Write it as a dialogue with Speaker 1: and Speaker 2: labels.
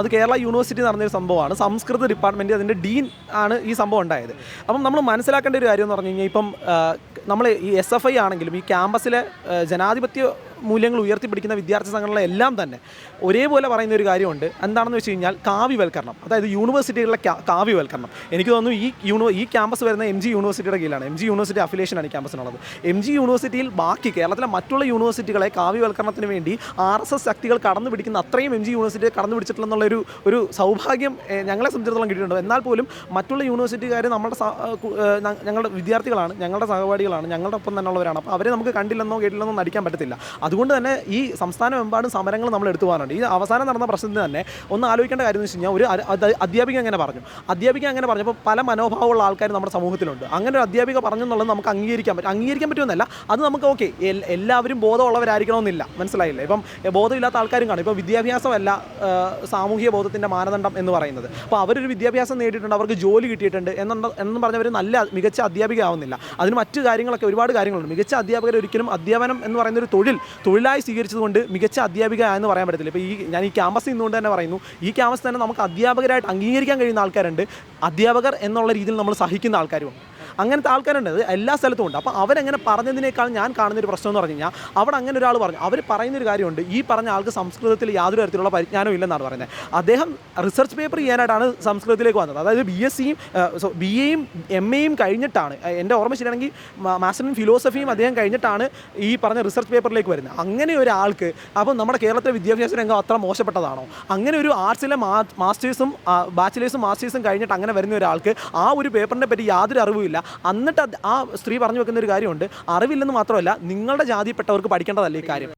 Speaker 1: അത് കേരള യൂണിവേഴ്സിറ്റി നടന്നൊരു സംഭവമാണ്. സംസ്കൃത ഡിപ്പാർട്ട്മെന്റ് അതിന്റെ ഡീൻ ആണ് ഈ സംഭവം ഉണ്ടായത്. അപ്പം നമ്മൾ മനസ്സിലാക്കേണ്ട ഒരു കാര്യം എന്ന് പറഞ്ഞു കഴിഞ്ഞാൽ ഇപ്പം നമ്മൾ ഈ എസ് എഫ് ഐ ആണെങ്കിലും ഈ ക്യാമ്പസിലെ ജനാധിപത്യ മൂല്യങ്ങൾ ഉയർത്തിപ്പിടിക്കുന്ന വിദ്യാർത്ഥി സംഘടനകളെല്ലാം തന്നെ ഒരേപോലെ പറയുന്ന ഒരു കാര്യമുണ്ട്. എന്താണെന്ന് വെച്ച് കഴിഞ്ഞാൽ കാവ്യവൽക്കരണം. അതായത് യൂണിവേഴ്സിറ്റികളിലെ കാവ്യവൽക്കരണം. എനിക്ക് തോന്നുന്നു ഈ യൂണിവേ ഈ ക്യാമ്പസ് വരുന്ന എം ജി യൂണിവേഴ്സിറ്റിയുടെ കീഴിലാണ്. എം ജി യൂണിവേഴ്സിറ്റി അഫിലേഷനാണ് ഈ ക്യാമ്പസിനുള്ളത്. എം ജി യൂണിവേഴ്സിറ്റിയിൽ ബാക്കി കേരളത്തിലെ മറ്റുള്ള യൂണിവേഴ്സിറ്റികളെ കാവ്യവൽക്കരണത്തിന് വേണ്ടി ആർ എസ് എസ് ശക്തികൾ കടന്നു പിടിക്കുന്ന അത്രയും എം ജി യൂണിവേഴ്സിറ്റിയെ കടന്നു പിടിച്ചിട്ടുള്ള ഒരു ഒരു സൗഭാഗ്യം ഞങ്ങളെ സംബന്ധിച്ചിടത്തോളം കിട്ടിയിട്ടുണ്ട്. എന്നാൽ പോലും മറ്റുള്ള യൂണിവേഴ്സിറ്റിക്കാർ നമ്മുടെ ഞങ്ങളുടെ വിദ്യാർത്ഥികളാണ് ഞങ്ങളുടെ സഹപാഠികളാണ് ഞങ്ങളുടെ ഒപ്പം തന്നെയുള്ളവരാണ്. അപ്പോൾ അവരെ നമുക്ക് കണ്ടില്ലെന്നോ കേട്ടില്ലെന്നോ നടിക്കാൻ പറ്റത്തില്ല. അതുകൊണ്ട് തന്നെ ഈ സംസ്ഥാനമെമ്പാടും സമരങ്ങൾ നമ്മൾ എടുത്തു പോകാനുണ്ട് ഈ അവസാനം നടന്ന പ്രശ്നത്തിന് തന്നെ ഒന്ന് ആലോചിക്കേണ്ട കാര്യം എന്ന് വെച്ച് കഴിഞ്ഞാൽ ഒരു അധ്യാപിക അങ്ങനെ പറഞ്ഞു. അധ്യാപിക അങ്ങനെ പറഞ്ഞപ്പോൾ പല മനോഭാവമുള്ള ആൾക്കാർ നമ്മുടെ സമൂഹത്തിലുണ്ട്. അങ്ങനെ ഒരു അധ്യാപിക പറഞ്ഞു എന്നുള്ളത് നമുക്ക് അംഗീകരിക്കാൻ പറ്റും. അംഗീകരിക്കാൻ പറ്റുമെന്നല്ല അത് നമുക്ക് ഓക്കെ എല്ലാവരും ബോധമുള്ളവരായിരിക്കണമെന്നില്ല. മനസ്സിലായില്ലേ? ഇപ്പം ബോധമില്ലാത്ത ആൾക്കാരും കാണും. ഇപ്പോൾ വിദ്യാഭ്യാസമല്ല സാമൂഹിക ബോധത്തിന്റെ മാനദണ്ഡം എന്ന് പറയുന്നത്. അപ്പോൾ അവരൊരു വിദ്യാഭ്യാസം നേടിയിട്ടുണ്ട് അവർക്ക് ജോലി കിട്ടിയിട്ടുണ്ട് എന്നുണ്ട് എന്നും പറഞ്ഞവർ നല്ല മികച്ച അധ്യാപിക ആവുന്നില്ല അതിന് മറ്റു കാര്യങ്ങളൊക്കെ ഒരുപാട് കാര്യങ്ങളുണ്ട്. മികച്ച അധ്യാപകർ ഒരിക്കലും അധ്യാപനം എന്ന് പറയുന്ന ഒരു തൊഴിൽ തൊഴിലായി സ്വീകരിച്ചതുകൊണ്ട് മികച്ച അധ്യാപിക എന്ന് പറയാൻ പറ്റത്തില്ല. ഇപ്പോൾ ഈ ഞാൻ ഈ ക്യാമ്പസിൽ നിന്നുകൊണ്ട് തന്നെ പറയുന്നു ഈ ക്യാമ്പസ് തന്നെ നമുക്ക് അധ്യാപകരായിട്ട് അംഗീകരിക്കാൻ കഴിയുന്ന ആൾക്കാരുണ്ട്. അധ്യാപകർ എന്നുള്ള രീതിയിൽ നമ്മൾ സഹിക്കുന്ന ആൾക്കാരുമുണ്ട്. അങ്ങനത്തെ ആൾക്കാരുണ്ട്. അത് എല്ലാ സ്ഥലത്തും ഉണ്ട്. അപ്പോൾ അവരങ്ങനെ പറഞ്ഞതിനേക്കാൾ ഞാൻ കാണുന്ന ഒരു പ്രശ്നം എന്ന് പറഞ്ഞു കഴിഞ്ഞാൽ അവിടെ അങ്ങനെ ഒരാൾ പറഞ്ഞു. അവർ പറയുന്നൊരു കാര്യമുണ്ട്. ഈ പറഞ്ഞ ആൾക്ക് സംസ്കൃതത്തിൽ യാതൊരു തരത്തിലുള്ള പരിജ്ഞാനവും ഇല്ലെന്നാണ് പറയുന്നത്. അദ്ദേഹം റിസർച്ച് പേപ്പർ ചെയ്യാനായിട്ടാണ് സംസ്കൃതത്തിലേക്ക് വന്നത്. അതായത് ബി എസ് സിയും ബി എയും എം എയും കഴിഞ്ഞിട്ടാണ് എന്റെ ഓർമ്മ ശരിയാണെങ്കിൽ മാസ്റ്റർ ഇൻ ഫിലോസഫിയും അദ്ദേഹം കഴിഞ്ഞിട്ടാണ് ഈ പറഞ്ഞ റിസർച്ച് പേപ്പറിലേക്ക് വരുന്നത്. അങ്ങനെ ഒരാൾക്ക് അപ്പം നമ്മുടെ കേരളത്തിലെ വിദ്യാഭ്യാസ രംഗം അത്ര മോശപ്പെട്ടതാണോ? അങ്ങനെ ഒരു ആർട്സിലെ മാസ്റ്റേഴ്സും ബാച്ചിലേഴ്സും മാസ്റ്റേഴ്സും കഴിഞ്ഞിട്ട് അങ്ങനെ വരുന്ന ഒരാൾക്ക് ആ ഒരു പേപ്പറിനെ പറ്റി യാതൊരു അറിവുമില്ല എന്നിട്ട് ആ സ്ത്രീ പറഞ്ഞു വെക്കുന്ന ഒരു കാര്യമുണ്ട്. അറിവില്ലെന്ന് മാത്രമല്ല നിങ്ങളുടെ ജാതിപ്പെട്ടവർക്ക് പഠിക്കേണ്ടതല്ല ഈ കാര്യം?